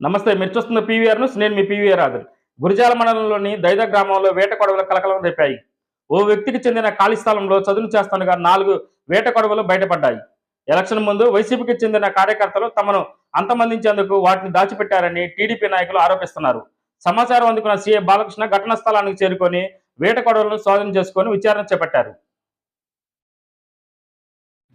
నమస్తే మీరు చూస్తున్న పీవీఆర్ న్యూస్ నేను మీ పీవీఆర్ ఆదర్. గురిజాల మండలంలోని దైద గ్రామంలో వేట కొడవలు కలకలం రేపాయి. ఓ వ్యక్తికి చెందిన ఖాళీ స్థలంలో చదువు చేస్తానుగా నాలుగు వేట కొడవలు బయటపడ్డాయి. ఎలక్షన్ ముందు వైసీపీకి చెందిన కార్యకర్తలు తమను అంతమందించేందుకు వాటిని దాచిపెట్టారని టీడీపీ నాయకులు ఆరోపిస్తున్నారు. సమాచారం అందుకున్న సీఏ బాలకృష్ణ ఘటనా స్థలానికి చేరుకొని వేట కొడవలను స్వాధీనం చేసుకొని విచారణ చేపట్టారు.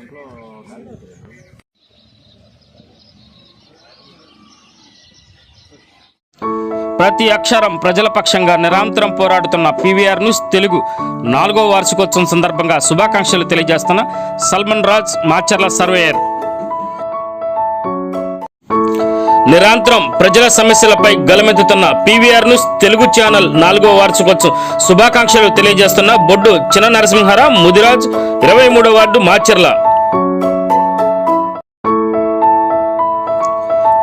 సరే. ప్రతి అక్షరం ప్రజల పక్షంగా నిరంతరం పోరాడుతున్న పీవీఆర్ న్యూస్ తెలుగు నాలుగో వార్షికోత్సవం సందర్భంగా శుభాకాంక్షలు తెలియజేస్తున్న సల్మన్ రాజ్ మాచర్ల సర్వేయర్ నిరంతరం ప్రజల సమస్యలపై గలమెత్తుతున్న పీవీఆర్ న్యూస్ తెలుగు ఛానల్ నాలుగో వార్షికోత్సవం శుభాకాంక్షలు తెలియజేస్తున్న బొడ్డు చిన్న నరసింహారావు ముదిరాజ్ ఇరవై మూడో వార్డు మాచర్ల